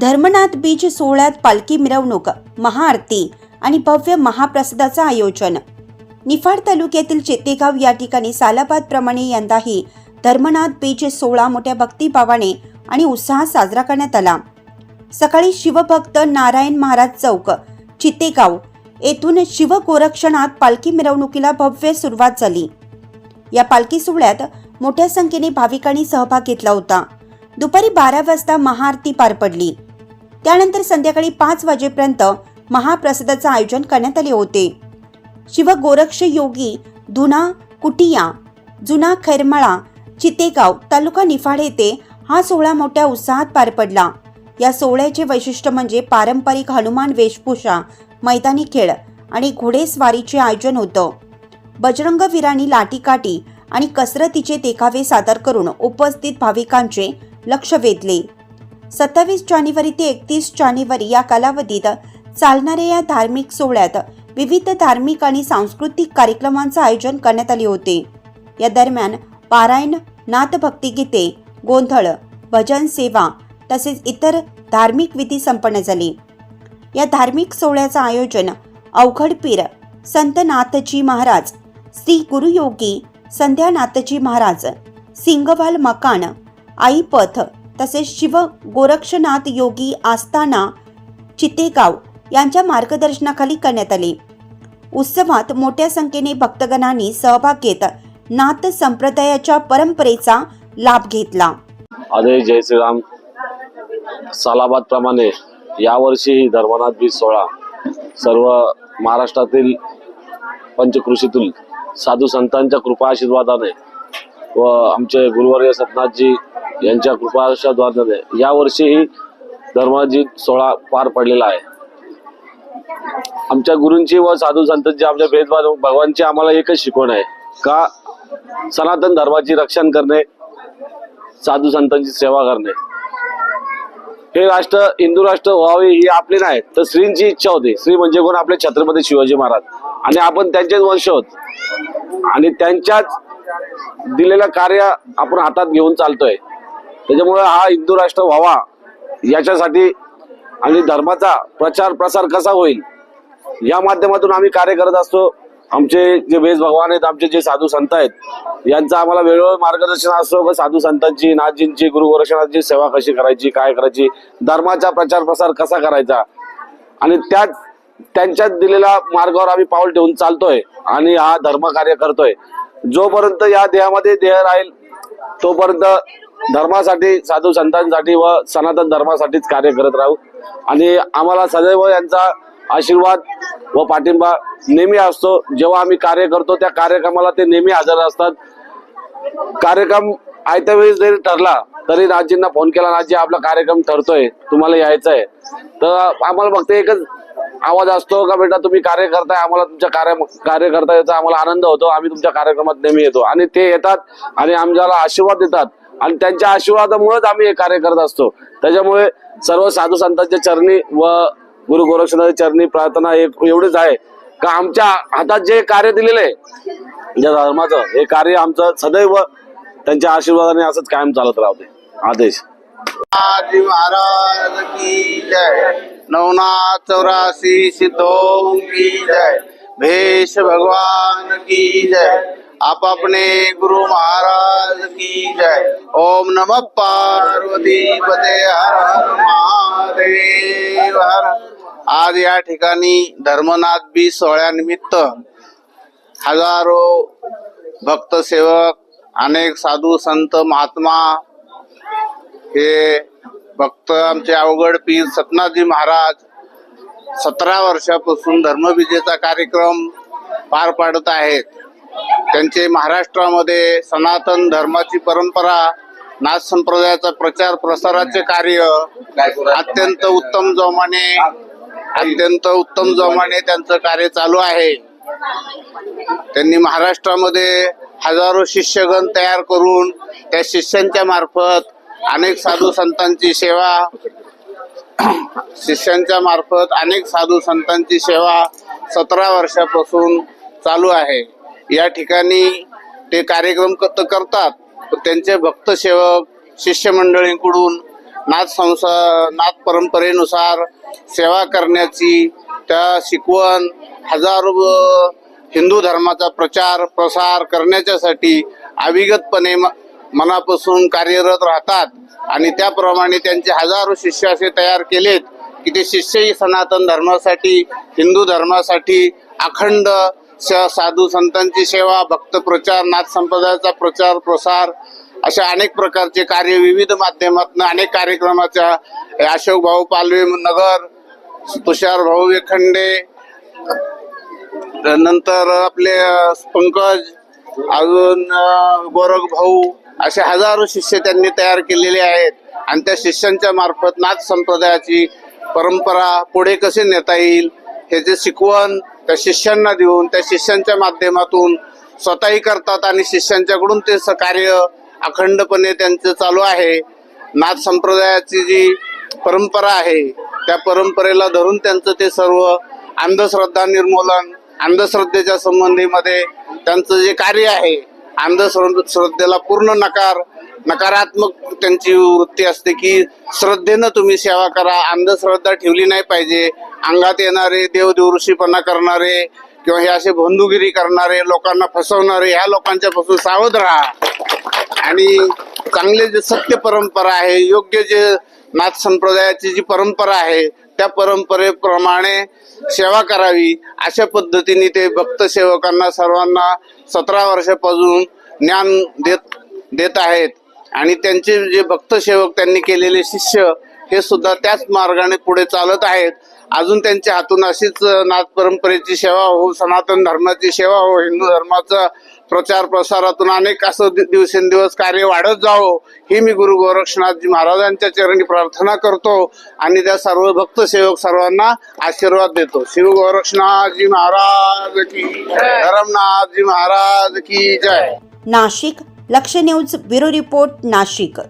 Dharmanath beach सोहळ्यात पालखी मिरवणूक महाआरती आणि भव्य महाप्रसादाचं आयोजन. निफाड तालुक्यातील चेतेगाव या ठिकाणी सालाबाद प्रमाणे यंदाही धर्मनाथ बीच सोहळा मोठ्या भक्तिभावाने आणि उत्साहात साजरा करण्यात आला. सकाळी शिवभक्त नारायण महाराज चौक चितेगाव येथून शिवगोरक्षणात पालखी मिरवणुकीला भव्य सुरुवात झाली. या पालखी सोहळ्यात मोठ्या संख्येने भाविकांनी सहभाग घेतला होता. दुपारी बारा वाजता महाआरती पार पडली. त्यानंतर संध्याकाळी पाच वाजेपर्यंत महाप्रसादाचं आयोजन करण्यात आले होते. शिव गोरक्ष योगी धुना कुटिया जुना खैरमाळा चितेगाव तालुका निफाड येथे हा सोहळा मोठ्या उत्साहात पार पडला. या सोहळ्याचे वैशिष्ट्य म्हणजे पारंपरिक हनुमान वेशभूषा मैदानी खेळ आणि घोडेस्वारीचे आयोजन होतं. बजरंगवीरांनी लाठीकाठी आणि कसरतीचे देखावे सादर करून उपस्थित भाविकांचे लक्ष वेधले. सत्तावीस जानेवारी ते एकतीस जानेवारी या कालावधीत चालणाऱ्या या धार्मिक सोहळ्यात विविध धार्मिक आणि सांस्कृतिक कार्यक्रमांचं आयोजन करण्यात आले होते. या दरम्यान पारायण नाथभक्तिगीते गोंधळ भजन सेवा तसेच इतर धार्मिक विधी संपन्न झाले. या धार्मिक सोहळ्याचं आयोजन अवघडपीर संत नाथजी महाराज श्री गुरुयोगी संध्यानाथजी महाराज सिंगवाल मकान आईपथ तसेच शिव गोरक्षनाथ योगी आस्थाना चितेगाव यांच्या मार्गदर्शनाखाली करण्यात आले. उत्सवात मोठ्या संख्येने भक्तगणांनी सहभाग घेत नाथ संप्रदायाच्या परंपरेचा लाभ घेतला. आदय जय श्रीराम. सालाबाद प्रमाणे यावर्षी धर्मनाथ बीज सोहळा सर्व महाराष्ट्रातील पंचकृषीतील साधू संतांच्या कृपा आशीर्वादाने व आमचे गुरुवर्य सतनाथजी यांच्या कृपा आशीर्वादाने यावर्षीही धर्माजी सोहळा पार पडलेला आहे. आमच्या गुरूंची व साधू संतांची आमच्या भेदभाव भगवानची आम्हाला एकच शिकवण आहे का सनातन धर्माची रक्षण करणे साधू संतांची सेवा करणे. हे राष्ट्र हिंदू राष्ट्र व्हावे ही आपली नाही तर श्रींची इच्छा होती. श्री म्हणजे कोण? आपले छत्रपती शिवाजी महाराज. आणि आपण त्यांचेच वंश आहोत. आणि त्यांच्याच दिलेलं कार्य आपण हातात घेऊन चालतोय. त्याच्यामुळे हा हिंदू राष्ट्र व्हावा याच्यासाठी आणि धर्माचा प्रचार प्रसार कसा होईल या माध्यमातून आम्ही कार्य करत असतो. आमचे जे वेद भगवान आहेत आमचे जे साधू संत आहेत यांचं आम्हाला वेळोवेळी मार्गदर्शन असतो. व साधू संतांची नाथजींची गुरु गोरक्षनाथची सेवा कशी करायची काय करायची धर्माचा प्रचार प्रसार कसा करायचा? आणि त्याच त्यांच्यात दिलेल्या मार्गावर आम्ही पाऊल ठेवून चालतोय आणि हा धर्म कार्य करतोय. जोपर्यंत या देहामध्ये देह राहील तोपर्यंत धर्मासाठी साधू संतांसाठी व सनातन धर्मासाठीच कार्य करत राहू. आणि आम्हाला सदैव यांचा आशीर्वाद व पाठिंबा नेहमी असतो. जेव्हा आम्ही कार्य करतो त्या कार्यक्रमाला ते नेहमी हजर असतात. कार्यक्रम आयत्या वेळेस जरी ठरला तरी नाथजींना फोन केला नाथजी आपला कार्यक्रम ठरतोय तुम्हाला यायचं आहे तर आम्हाला फक्त एकच आवाज असतो का बेटा तुम्ही कार्य करताय आम्हाला तुमच्या कार्य कार्य करता याचा आम्हाला आनंद होतो आम्ही तुमच्या कार्यक्रमात नेहमी येतो. आणि ते येतात आणि आमच्याला आशीर्वाद देतात. आणि त्यांच्या आशीर्वादामुळेच आम्ही हे कार्य करत असतो. त्याच्यामुळे सर्व साधू संतांच्या चरणी व गुरु गोरक्षनाथच्या चरणी प्रार्थना एक एवढीच आहे. का आमच्या हातात जे कार्य दिलेलं आहे ज्या धर्माचं हे कार्य आमचं सदैव त्यांच्या आशीर्वादाने असंच कायम चालत राहते. आदेश. महाराज की जय. नवनाथ चौरासी सिद्धों की जय. भेष भगवान की जय. आप अपने गुरु महाराज की जय। ओम नमः पार्वती पते हर हर महादेव हर। आज या ठिकाणी धर्मनाथ बी सोहळ्यानिमित्त हजारो भक्त सेवक अनेक साधू संत महात्मा हे भक्त आमचे अवघड पीर सतनाथजी महाराज सतरा वर्षापासून धर्मविजेचा कार्यक्रम पार पाडत आहेत. त्यांचे महाराष्ट्रामध्ये सनातन धर्माची परंपरा नाथ संप्रदायाचा प्रचार प्रसाराचे कार्य अत्यंत उत्तम जोमाने अत्यंत उत्तम जोमाने त्यांचं कार्य चालू आहे. त्यांनी महाराष्ट्रामध्ये हजारो शिष्यगण तयार करून त्या शिष्यांच्या मार्फत अनेक साधू संतांची सेवा शिष्यांच्या मार्फत अनेक साधू संतांची सेवा सतरा वर्षापासून चालू आहे. या ठिकाणी ते कार्यक्रम क- तर करतात. त्यांचे भक्त सेवक शिष्य मंडळींकडून नाथ संसा नाथ परंपरेनुसार सेवा करण्याची त्या शिकवण हजारो हिंदू धर्माचा प्रचार प्रसार करण्याच्यासाठी अविगतपणे म- मनापासून कार्यरत राहतात. आणि त्याप्रमाणे त्यांचे हजारो शिष्य असे तयार केलेत की ते शिष्यही सनातन धर्मासाठी हिंदू धर्मासाठी अखंड साधू संतांची सेवा भक्त प्रचार नाथ संप्रदायाचा प्रचार प्रसार अशा अनेक प्रकारचे कार्य विविध माध्यमातून अनेक कार्यक्रमाच्या अशोक भाऊ पालवे नगर तुषार भाऊ वेखंडे नंतर आपले पंकज अजून गोरख भाऊ असे हजारो शिष्य त्यांनी तयार केलेले आहेत. आणि त्या शिष्यांच्या मार्फत नाथ संप्रदायाची परंपरा पुढे कसे नेता येईल ह्याचे शिकवण त्या शिष्यांना देऊन त्या शिष्यांच्या माध्यमातून स्वतःही करतात आणि शिष्यांच्याकडून ते स- कार्य अखंडपणे त्यांचं चालू आहे. नाथ संप्रदायाची जी परंपरा आहे त्या परंपरेला धरून त्यांचं ते सर्व अंधश्रद्धा निर्मूलन अंधश्रद्धेच्या संबंधीमध्ये त्यांचं जे कार्य आहे अंधश्रद्धेला पूर्ण नकार नकारात्मक त्यांची वृत्ती असते की श्रद्धेनं तुम्ही सेवा करा अंधश्रद्धा ठेवली नाही पाहिजे अंगात येणारे देवदेवऋषीपणा करणारे किंवा हे असे बंधुगिरी करणारे लोकांना फसवणारे ह्या लोकांच्या पासून सावध राहा. आणि चांगले जे सत्य परंपरा आहे योग्य जे नाथ संप्रदायाची जी परंपरा आहे त्या परंपरेप्रमाणे सेवा करावी अशा पद्धतीने ते भक्त सेवकांना सर्वांना सतरा वर्षापासून ज्ञान देत देत आहेत. आणि त्यांचे जे भक्त सेवक त्यांनी केलेले शिष्य हे सुद्धा त्याच मार्गाने पुढे चालत आहेत. अजून त्यांच्या हातून अशीच नाथ परंपरेची सेवा हो सनातन धर्माची सेवा हो हिंदू धर्माचा प्रचार प्रसारातून अनेक असं दिवसेंदिवस कार्य वाढत जावो ही मी गुरु गोरक्षनाथजी महाराजांच्या चरणी प्रार्थना करतो आणि त्या सर्व भक्त सेवक सर्वांना आशीर्वाद देतो. शिव गोरक्षनाथजी महाराज की धरमनाथजी महाराज की जय. नाशिक लक्ष न्यूज ब्युरो रिपोर्ट नाशिक.